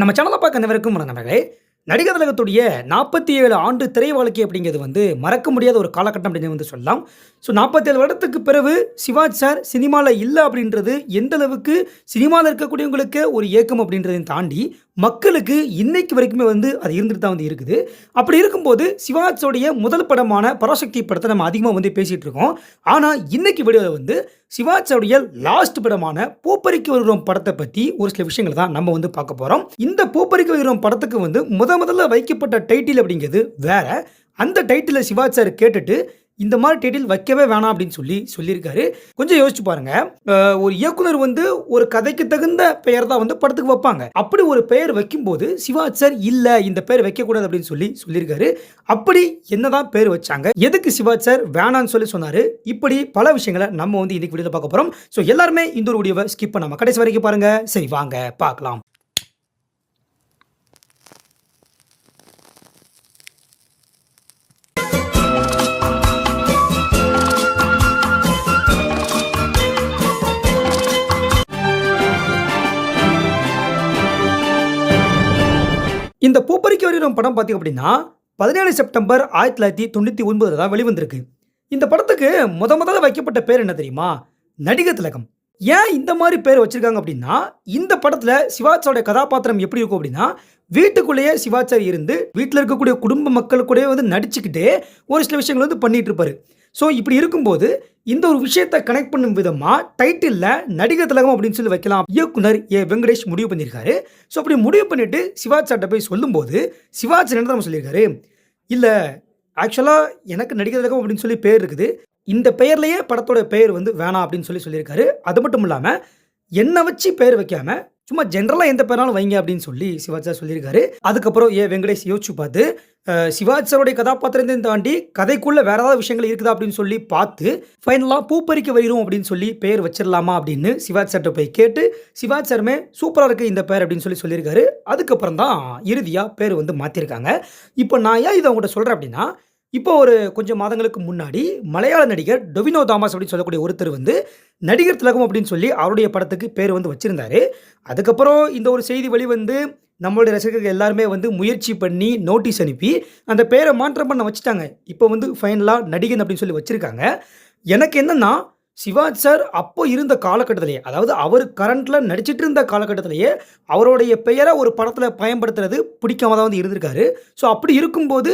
நம்ம சேனலை பார்க்க அனைவருக்கும் நண்பர்களே. நடிகர் திலகத்துடைய நாற்பத்தி ஏழு ஆண்டு திரை வாழ்க்கை அப்படிங்கிறது வந்து மறக்க முடியாத ஒரு காலகட்டம் அப்படின்னு வந்து சொல்லலாம். ஸோ நாற்பத்தேழு வருடத்துக்கு பிறகு சிவாஜ் சார் சினிமாவில் இல்லை அப்படின்றது எந்த அளவுக்கு சினிமாவில் இருக்கக்கூடியவங்களுக்கு ஒரு ஏக்கம் அப்படின்றதையும் தாண்டி மக்களுக்கு இன்னைக்கு வரைக்குமே வந்து அது இருந்துட்டு தான் வந்து இருக்குது. அப்படி இருக்கும்போது சிவாஜோடைய முதல் படமான பராசக்தி படத்தை நம்ம அதிகமாக வந்து பேசிகிட்டு இருக்கோம். ஆனால் இன்னைக்கு வீடியோவில் வந்து சிவாஜோடைய லாஸ்ட் படமான பூப்பறிக்கு வருகிறோம் படத்தை பற்றி ஒரு சில விஷயங்களை தான் நம்ம வந்து பார்க்க போகிறோம் இந்த பூப்பறிக்கு வருகிறோம் படத்துக்கு வந்து முத முதல்ல வைக்கப்பட்ட டைட்டில் அப்படிங்கிறது வேற. அந்த டைட்டிலை சிவாஜ் சார் கேட்டுட்டு இந்த மாதிரி டைட்டில் வைக்கவே வேணாம் அப்படின்னு சொல்லி சொல்லியிருக்காரு. கொஞ்சம் யோசிச்சு பாருங்க. ஒரு இயக்குனர் வந்து ஒரு கதைக்கு தகுந்த பெயர் தான் வந்து படத்துக்கு வைப்பாங்க. அப்படி ஒரு பெயர் வைக்கும்போது சிவாஜ் சார் இல்ல இந்த பெயர் வைக்கக்கூடாது அப்படின்னு சொல்லி சொல்லியிருக்காரு. அப்படி என்னதான் பேர் வச்சாங்க? எதுக்கு சிவாஜ் சார் வேணான்னு சொல்லி சொன்னாரு? இப்படி பல விஷயங்களை நம்ம வந்து இன்னைக்கு வீடியோல பார்க்க போறோம். ஸோ எல்லாருமே இந்த ஒரு வீடியோவை ஸ்கிப் பண்ணாம கடைசி வரைக்கும் பாருங்க. சரி வாங்க பார்க்கலாம். இந்த பூப்பறிக்க வருகிற படம் பார்த்தீங்க அப்படின்னா பதினேழு செப்டம்பர் ஆயிரத்தி தொள்ளாயிரத்தி தொண்ணூற்றி ஒன்பதில் தான் வெளிவந்திருக்கு. இந்த படத்துக்கு முத முதல்ல வைக்கப்பட்ட பேர் என்ன தெரியுமா? நடிகர் திலகம். ஏன் இந்த மாதிரி பேர் வச்சுருக்காங்க அப்படின்னா இந்த படத்தில் சிவாஜோட கதாபாத்திரம் எப்படி இருக்கும் அப்படின்னா வீட்டுக்குள்ளேயே சிவாச்சாரி இருந்து வீட்டில் இருக்கக்கூடிய குடும்ப மக்கள் கூடயே வந்து நடிச்சுக்கிட்டே ஒரு சில விஷயங்கள் வந்து பண்ணிகிட்டு இருப்பாரு. ஸோ இப்படி இருக்கும்போது இந்த ஒரு விஷயத்தை கனெக்ட் பண்ணும் விதமாக டைட்டிலில் நடிகர் திலகம் அப்படின்னு சொல்லி வைக்கலாம். இயக்குனர் ஏ. வெங்கடேஷ் முடிவு பண்ணியிருக்காரு ஸோ அப்படி முடிவு பண்ணிட்டு சிவாஜ் சார்ட்ட போய் சொல்லும்போது சிவாஜ் என்ன நம்ம சொல்லியிருக்காரு? இல்லை ஆக்சுவலாக எனக்கு நடிகர் திலகம் அப்படின்னு சொல்லி பேர் இருக்குது. இந்த பெயர்லேயே படத்தோட பெயர் வந்து வேணாம் அப்படின்னு சொல்லி சொல்லியிருக்காரு. அது மட்டும் இல்லாமல் என்னை வச்சு பேர் வைக்காமல் சும்மா ஜென்ரலாக எந்த பேராலும் வைங்க அப்படின்னு சொல்லி சிவாஜ் சார் சொல்லியிருக்காரு. அதுக்கப்புறம் ஏ வெங்கடேஷ் யோசிச்சு பார்த்து சிவாஜ் சாருடைய கதாபாத்திரத்தையும் தாண்டி கதைக்குள்ள வேற ஏதாவது விஷயங்கள் இருக்குதா அப்படின்னு சொல்லி பார்த்து ஃபைனலாக பூப்பறிக்க வைரும் அப்படின்னு சொல்லி பேர் வச்சிடலாமா அப்படின்னு சிவாஜ் சார்கிட்ட போய் கேட்டு சிவாஜ் சாருமே சூப்பராக இருக்குது இந்த பேர் அப்படின்னு சொல்லி சொல்லியிருக்காரு. அதுக்கப்புறம் தான் இறுதியாக பேர் வந்து மாற்றிருக்காங்க இப்போ நான் ஏன் இதை அவங்கள்ட்ட சொல்கிறேன் அப்படின்னா இப்போ ஒரு கொஞ்சம் மாதங்களுக்கு முன்னாடி மலையாள நடிகர் டொவினோ தாமஸ் அப்படின்னு சொல்லக்கூடிய ஒருத்தர் வந்து நடிகர் திலகம் அப்படின்னு சொல்லி அவருடைய படத்துக்கு பேர் வந்து வச்சுருந்தாரு. அதுக்கப்புறம் இந்த ஒரு செய்தி வெளிவந்து நம்மளுடைய ரசிகர்கள் எல்லாருமே வந்து முயற்சி பண்ணி நோட்டீஸ் அனுப்பி அந்த பேரை மாற்றம் பண்ண வச்சுட்டாங்க. இப்போ வந்து ஃபைனலாக நடிகன் அப்படின்னு சொல்லி வச்சுருக்காங்க. எனக்கு என்னென்னா சிவாஜ் சார் அப்போ இருந்த காலகட்டத்திலேயே அதாவது அவர் கரண்ட்டில் நடிச்சிட்டு இருந்த காலகட்டத்திலேயே அவருடைய பெயரை ஒரு படத்தில் பயன்படுத்துறது பிடிக்காம தான் வந்து இருந்திருக்காரு. ஸோ அப்படி இருக்கும்போது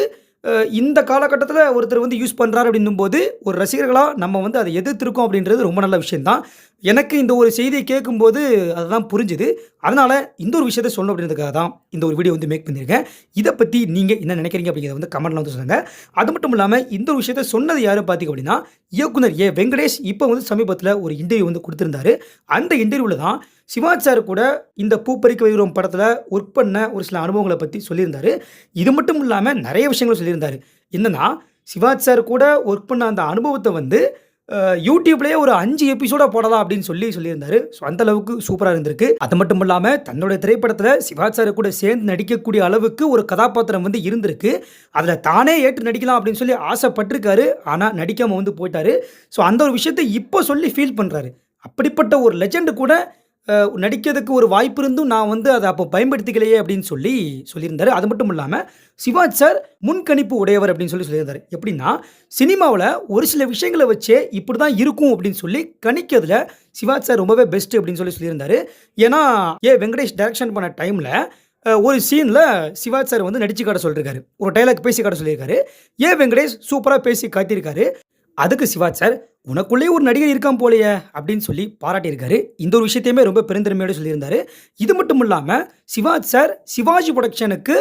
இந்த காலகட்டத்தில் ஒருத்தர் வந்து யூஸ் பண்ணுறாரு அப்படின்னும் போது ஒரு ரசிகர்களாக நம்ம வந்து அதை எதிர்த்திருக்கோம் அப்படின்றது ரொம்ப நல்ல விஷயம்தான். எனக்கு இந்த ஒரு செய்தியை கேட்கும்போது அதுதான் புரிஞ்சுது. அதனால் இந்த ஒரு விஷயத்தை சொல்லணும் அப்படின்றதுக்காக தான் இந்த ஒரு வீடியோ வந்து மேக் பண்ணியிருக்கேன். இதை பற்றி நீங்கள் என்ன நினைக்கிறீங்க அப்படிங்கிறத வந்து கமெண்ட்டில் வந்து சொல்லுங்கள் அது மட்டும் இல்லாமல் இந்த ஒரு விஷயத்தை சொன்னது யார் பார்த்தீங்க அப்படின்னா இயக்குனர் ஏ. வெங்கடேஷ் இப்போ வந்து சமீபத்தில் ஒரு இன்டர்வியூ வந்து கொடுத்துருந்தாரு. அந்த இன்டர்வியூவில் தான் சிவாஜ் சார் கூட இந்த பூப்பறிக்க வைக்கிறோம் படத்தில் ஒர்க் பண்ண ஒரு சில அனுபவங்களை பற்றி சொல்லியிருந்தாரு. இது மட்டும் இல்லாமல் நிறைய விஷயங்கள் சொல்லியிருந்தார். என்னன்னா சிவாஜ் சார் கூட ஒர்க் பண்ண அந்த அனுபவத்தை வந்து யூடியூப்லேயே ஒரு அஞ்சு எபிசோடாக போடலாம் அப்படின்னு சொல்லி சொல்லியிருந்தாரு. ஸோ அந்த அளவுக்கு சூப்பராக இருந்திருக்கு. அது மட்டும் இல்லாமல் தன்னுடைய திரைப்படத்தில் சிவாஜ் சார் கூட சேர்ந்து நடிக்கக்கூடிய அளவுக்கு ஒரு கதாபாத்திரம் வந்து இருந்திருக்கு. அதில் தானே ஏற்று நடிக்கலாம் அப்படின்னு சொல்லி ஆசைப்பட்டிருக்காரு. ஆனால் நடிக்காமல் வந்து போயிட்டாரு. ஸோ அந்த ஒரு விஷயத்தை இப்போ சொல்லி ஃபீல் பண்ணுறாரு அப்படிப்பட்ட ஒரு லெஜெண்டு கூட நடிக்கிறதுக்கு ஒரு வாய்ப்பு இருந்தும் நான் வந்து அதை அப்போ பயன்படுத்திக்கலையே அப்படின்னு சொல்லி சொல்லியிருந்தார். அது மட்டும் இல்லாமல் சிவாஜ் சார் முன்கணிப்பு உடையவர் அப்படின்னு சொல்லி சொல்லியிருந்தாரு. எப்படின்னா சினிமாவில் ஒரு சில விஷயங்களை வச்சே இப்படி தான் இருக்கும் அப்படின்னு சொல்லி கணிக்கிறதுல சிவாஜ் சார் ரொம்பவே பெஸ்ட் அப்படின்னு சொல்லி சொல்லியிருந்தார். ஏன்னா ஏ வெங்கடேஷ் டைரக்ஷன் பண்ண டைமில் ஒரு சீனில் சிவாஜ் சார் வந்து நடிச்சு காட்ட சொல்லியிருக்காரு ஒரு டைலாக் பேசி காட்ட சொல்லியிருக்காரு. ஏ வெங்கடேஷ் சூப்பராக பேசி காட்டியிருக்காரு. அதுக்கு சிவாஜ் சார் உனக்குள்ளேயே ஒரு நடிகர் இருக்கான் போலையே அப்படின்னு சொல்லி பாராட்டியிருக்காரு. இந்த ஒரு விஷயத்தையுமே ரொம்ப பெருந்தன்மையோடு சொல்லியிருந்தாரு. இது மட்டும் இல்லாமல் சிவாஜ் சார் சிவாஜி ப்ரொடக்ஷனுக்கு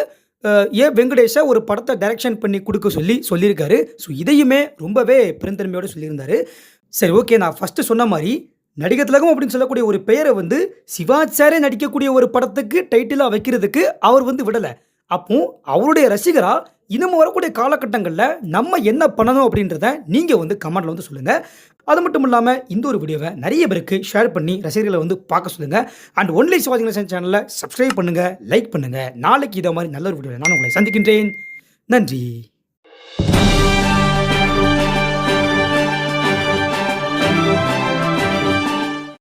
ஏ. வெங்கடேஷை ஒரு படத்தை டைரக்ஷன் பண்ணி கொடுக்க சொல்லி சொல்லியிருக்காரு. ஸோ இதையுமே ரொம்பவே பெருந்தன்மையோடு சொல்லியிருந்தாரு. சரி ஓகே நான் ஃபஸ்ட்டு சொன்ன மாதிரி நடிகர் திலகம் அப்படின்னு சொல்லக்கூடிய ஒரு பெயரை வந்து சிவாஜ் சாரே நடிக்கக்கூடிய ஒரு படத்துக்கு டைட்டிலாக வைக்கிறதுக்கு அவர் வந்து விடலை. அப்போ அவருடைய ரசிகரா இன்னும் வரக்கூடிய காலகட்டங்களில் நம்ம என்ன பண்ணணும் அப்படின்றத நீங்கள் வந்து கமெண்டில் வந்து சொல்லுங்கள் அது மட்டும் இல்லாமல் இந்த ஒரு வீடியோவை நிறைய பேருக்கு ஷேர் பண்ணி ரசிகர்களை வந்து பார்க்க சொல்லுங்கள் அண்ட் ஒன்லி சிவாஜி கணேசன் சேனலை சப்ஸ்கிரைப் பண்ணுங்கள் லைக் பண்ணுங்கள் நாளைக்கு இதை மாதிரி நல்ல ஒரு வீடியோ நான் உங்களை சந்திக்கின்றேன். நன்றி.